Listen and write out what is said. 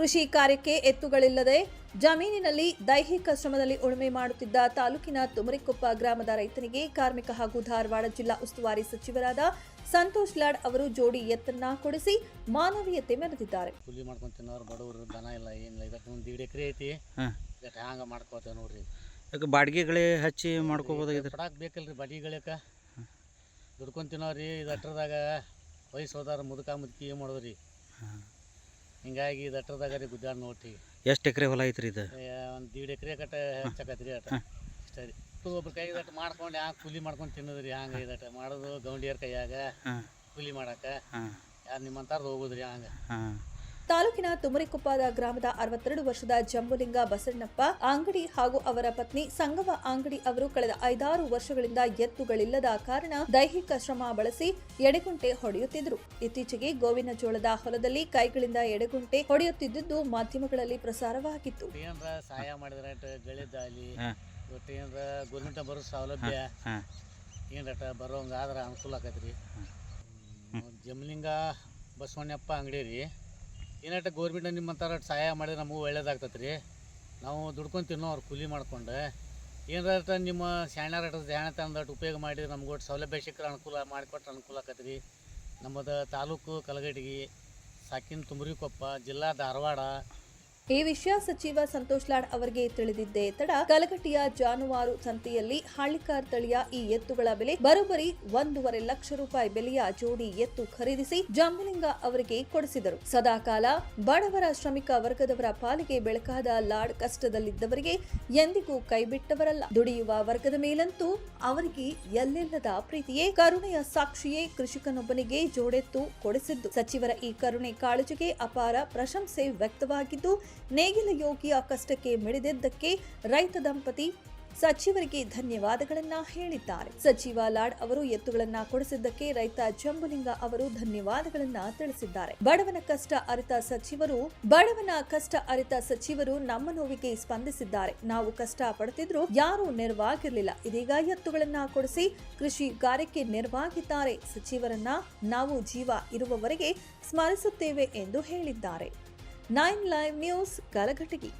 ಕೃಷಿ ಕಾರ್ಯಕ್ಕೆ ಎತ್ತುಗಳಿಲ್ಲದೆ ಜಮೀನಿನಲ್ಲಿ ದೈಹಿಕ ಶ್ರಮದಲ್ಲಿ ಉಳುಮೆ ಮಾಡುತ್ತಿದ್ದ ತಾಲೂಕಿನ ತುಮರಿಕೊಪ್ಪ ಗ್ರಾಮದ ರೈತನಿಗೆ ಕಾರ್ಮಿಕ ಹಾಗೂ ಧಾರವಾಡ ಜಿಲ್ಲಾ ಉಸ್ತುವಾರಿ ಸಚಿವರಾದ ಸಂತೋಷ್ ಲಾಡ್ ಅವರು ಜೋಡಿ ಎತ್ತನ್ನ ಕೊಡಿಸಿ ಮಾನವೀಯತೆ ಮೆರೆದಿದ್ದಾರೆ. ಕೂಲಿ ಮಾಡ್ಕೊಂಡು ತಿನ್ನೋರು ಬಡವರು ದನ ಇಲ್ಲ ಏನಿಲ್ಲ ಇದಕ್ಕೆ ಒಂದು ದೀಡ್ ಎಕರೆ ಐತಿ. ಹಾಂ. ಇದಕ್ಕೆ ಹ್ಯಾಂಗ ಮಾಡ್ಕೋತೇವೆ ನೋಡ್ರಿ. ಯಾಕೆ ಬಾಡಿಗೆಗಳೇ ಹಚ್ಚಿ ಮಾಡ್ಕೋಬೋದಾಗಿದ್ರೆ ಪಡಾಕ್ ಬೇಕಲ್ರಿ ಬಡಿಗಳಿಕ ದುಡ್ಕೊಂಡು ತಿನ್ನೋರಿ ಇದು ಅಟ್ರದಾಗ ವಯಸ್ಸು ಹೋದಾರ ಮುದುಕ ಮುದುಕಿ ಏನು ಮಾಡೋದ್ರಿ? ಹಾಂ. ಹಿಂಗಾಗಿ ಇದು ಅಟ್ರದಾಗ ರೀ ಗುದ್ದಾಡ್ ನೋಡ್ರಿ ಎಷ್ಟು ಎಕರೆ ಹೊಲ ಐತ್ರಿ ಇದು? ಒಂದು ದೀಡ್ ಎಕರೆ ಕಟ್ಟ ಹೆಚ್ಚಾಕತ್ರಿ ಅಟ ಸರಿ ರೀ. ಒಬ್ರು ಕೈ ದಟ್ಟ ಮಾಡ್ಕೊಂಡು ಹ್ಯಾಂಗ ಕೂಲಿ ಮಾಡ್ಕೊಂಡು ತಿನ್ನೋದ್ರಿ ಹಂಗೆ ಇದಟ ಮಾಡೋದು ಗೌಂಡಿಯರ್ ಕೈಯಾಗ ಕೂಲಿ ಮಾಡಕ್ಕೆ ಯಾರು ನಿಮ್ಮಂತಾರ್ದು ಹೋಗೋದ್ರಿ ಹಂಗೆ. ತಾಲೂಕಿನ ತುಮರಿಕೊಪ್ಪದ ಗ್ರಾಮದ ಅರವತ್ತೆರಡು ವರ್ಷದ ಜಂಬುಲಿಂಗ ಬಸಣ್ಣಪ್ಪ ಅಂಗಡಿ ಹಾಗೂ ಅವರ ಪತ್ನಿ ಸಂಗವ ಅಂಗಡಿ ಅವರು ಕಳೆದ ಐದಾರು ವರ್ಷಗಳಿಂದ ಎತ್ತುಗಳಿಲ್ಲದ ಕಾರಣ ದೈಹಿಕ ಶ್ರಮ ಬಳಸಿ ಎಡೆಗುಂಟೆ ಹೊಡೆಯುತ್ತಿದ್ದರು. ಇತ್ತೀಚೆಗೆ ಗೋವಿನ ಜೋಳದ ಹೊಲದಲ್ಲಿ ಕೈಗಳಿಂದ ಎಡೆಗುಂಟೆ ಹೊಡೆಯುತ್ತಿದ್ದುದು ಮಾಧ್ಯಮಗಳಲ್ಲಿ ಪ್ರಸಾರವಾಗಿತ್ತು. ಏನರ ಸಹಾಯ ಮಾಡಿದ್ರೆ ಬರೋ ಸೌಲಭ್ಯ ಏನರಟ ಏನಟ ಬರೋಂಗೆ ಆದ್ರೆ ಅನುಕೂಲ ಆಕೈತ್ರಿ. ಜಮಲಿಂಗ ಬಸವಣ್ಣಪ್ಪ ಅಂಗಡಿ ರೀ. ಏನಟ ಗೋರ್ಮೆಂಟ್ ನಿಮ್ಮಂತಾರ ಸಹಾಯ ಮಾಡಿದ್ರೆ ನಮಗೂ ಒಳ್ಳೇದಾಗ್ತದೆ ರೀ ನಾವು ದುಡ್ಕೊಂಡು ತಿನ್ನೋ ಅವ್ರು ಕೂಲಿ ಮಾಡ್ಕೊಂಡು, ಏನಾರ ನಿಮ್ಮ ಶಾಣ್ಯಾರ ಧ್ಯಾನ ತಂದ ಉಪಯೋಗ ಮಾಡಿ ನಮ್ಗೆ ಒಟ್ಟು ಸೌಲಭ್ಯ ಸಿಕ್ಕರೆ ಅನುಕೂಲ ಮಾಡಿಕೊಟ್ರೆ ಅನುಕೂಲ ಆಕೈತೆ ರೀ ನಮ್ಮದು ತಾಲೂಕು ಕಲಗಟಗಿ ಸಾಕಿನ ತುಮರಿಕೊಪ್ಪ, ಜಿಲ್ಲಾ ಧಾರವಾಡ ಈ ವಿಷಯ ಸಚಿವ ಸಂತೋಷ್ ಲಾಡ್ ಅವರಿಗೆ ತಿಳಿದಿದ್ದೇ ತಡ ಕಲಘಟ್ಟಿಯ ಜಾನುವಾರು ಸಂತೆಯಲ್ಲಿ ಹಳ್ಳಿಕಾರ್ ತಳಿಯ ಈ ಎತ್ತುಗಳ ಬೆಲೆ ಬರೋಬ್ಬರಿ ಒಂದೂವರೆ ಲಕ್ಷ ರೂಪಾಯಿ ಬೆಲೆಯ ಜೋಡಿ ಎತ್ತು ಖರೀದಿಸಿ ಜಂಬಲಿಂಗ ಅವರಿಗೆ ಕೊಡಿಸಿದರು. ಸದಾಕಾಲ ಬಡವರ ಶ್ರಮಿಕ ವರ್ಗದವರ ಪಾಲಿಗೆ ಬೆಳಕಾದ ಲಾಡ್ ಕಷ್ಟದಲ್ಲಿದ್ದವರಿಗೆ ಎಂದಿಗೂ ಕೈಬಿಟ್ಟವರಲ್ಲ. ದುಡಿಯುವ ವರ್ಗದ ಮೇಲಂತೂ ಅವರಿಗೆ ಎಲ್ಲೆಲ್ಲದ ಪ್ರೀತಿಯೇ ಕರುಣೆಯ ಸಾಕ್ಷಿಯೇ ಕೃಷಿಕನೊಬ್ಬನಿಗೆ ಜೋಡೆತ್ತು ಕೊಡಿಸಿದ್ದು. ಸಚಿವರ ಈ ಕರುಣೆ ಕಾಳಜಿಗೆ ಅಪಾರ ಪ್ರಶಂಸೆ ವ್ಯಕ್ತವಾಗಿದ್ದು ನೇಗಿಲ ಯೋಗಿಯ ಕಷ್ಟಕ್ಕೆ ಮಿಡಿದಿದ್ದಕ್ಕೆ ರೈತ ದಂಪತಿ ಸಚಿವರಿಗೆ ಧನ್ಯವಾದಗಳನ್ನ ಹೇಳಿದ್ದಾರೆ. ಸಚಿವ ಲಾಡ್ ಅವರು ಎತ್ತುಗಳನ್ನ ಕೊಡಿಸಿದ್ದಕ್ಕೆ ರೈತ ಜಂಬುಲಿಂಗ ಅವರು ಧನ್ಯವಾದಗಳನ್ನ ತಿಳಿಸಿದ್ದಾರೆ. ಬಡವನ ಕಷ್ಟ ಅರಿತ ಸಚಿವರು, ಬಡವನ ಕಷ್ಟ ಅರಿತ ಸಚಿವರು ನಮ್ಮ ನೋವಿಗೆ ಸ್ಪಂದಿಸಿದ್ದಾರೆ. ನಾವು ಕಷ್ಟ ಪಡುತ್ತಿದ್ರು ಯಾರು ನೆರವಾಗಿರಲಿಲ್ಲ. ಇದೀಗ ಎತ್ತುಗಳನ್ನ ಕೊಡಿಸಿ ಕೃಷಿ ಕಾರ್ಯಕ್ಕೆ ನೆರವಾಗಿದ್ದಾರೆ. ಸಚಿವರನ್ನ ನಾವು ಜೀವ ಇರುವವರೆಗೆ ಸ್ಮರಿಸುತ್ತೇವೆ ಎಂದು ಹೇಳಿದ್ದಾರೆ. Nine live news Kalghatgi